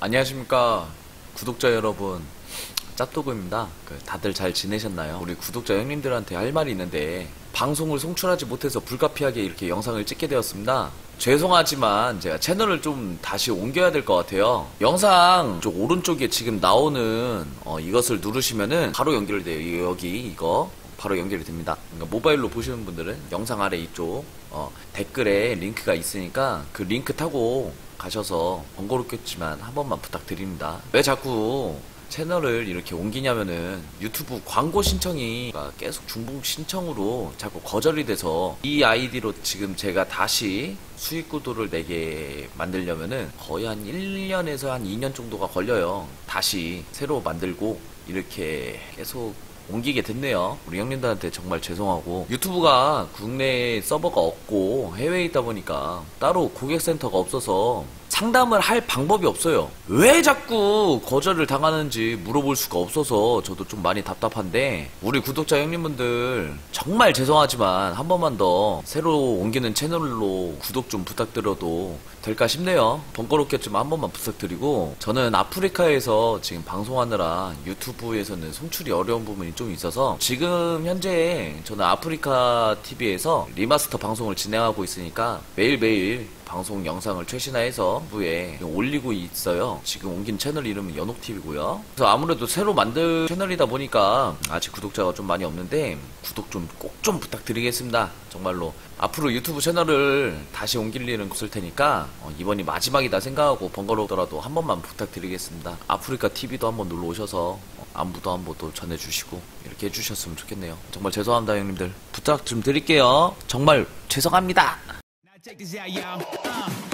안녕하십니까 구독자 여러분. 짭도그입니다. 그 다들 잘 지내셨나요? 우리 구독자 형님들한테 할 말이 있는데 방송을 송출하지 못해서 불가피하게 이렇게 영상을 찍게 되었습니다. 죄송하지만 제가 채널을 좀 다시 옮겨야 될 것 같아요. 영상 쪽 오른쪽에 지금 나오는 어, 이것을 누르시면은 바로 연결이 돼요. 여기 이거 바로 연결이 됩니다. 그러니까 모바일로 보시는 분들은 영상 아래 이쪽 어, 댓글에 링크가 있으니까 그 링크 타고 가셔서 번거롭겠지만 한 번만 부탁드립니다. 왜 자꾸 채널을 이렇게 옮기냐면은 유튜브 광고 신청이 계속 중복 신청으로 자꾸 거절이 돼서 이 아이디로 지금 제가 다시 수익 구도를 내게 만들려면은 거의 한 1년에서 한 2년 정도가 걸려요. 다시 새로 만들고 이렇게 계속 옮기게 됐네요. 우리 형님들한테 정말 죄송하고 유튜브가 국내 서버가 없고 해외에 있다 보니까 따로 고객센터가 없어서 상담을 할 방법이 없어요. 왜 자꾸 거절을 당하는지 물어볼 수가 없어서 저도 좀 많이 답답한데 우리 구독자 형님분들 정말 죄송하지만 한 번만 더 새로 옮기는 채널로 구독 좀 부탁드려도 될까 싶네요. 번거롭겠지만 한 번만 부탁드리고 저는 아프리카에서 지금 방송하느라 유튜브에서는 송출이 어려운 부분이 좀 있어서 지금 현재 저는 아프리카 TV에서 리마스터 방송을 진행하고 있으니까 매일매일 방송 영상을 최신화해서 부에 올리고 있어요. 지금 옮긴 채널 이름은 연옥TV고요. 그래서 아무래도 새로 만든 채널이다 보니까 아직 구독자가 좀 많이 없는데 구독 좀 꼭좀 부탁드리겠습니다. 정말로 앞으로 유튜브 채널을 다시 옮길 일은 없을 테니까 어, 이번이 마지막이다 생각하고 번거로우더라도 한 번만 부탁드리겠습니다. 아프리카 TV도 한번 놀러 오셔서 어, 안부도 한번 또 전해주시고 이렇게 해주셨으면 좋겠네요. 정말 죄송합니다 형님들. 부탁 좀 드릴게요. 정말 죄송합니다. Check this out, y'all. Uh,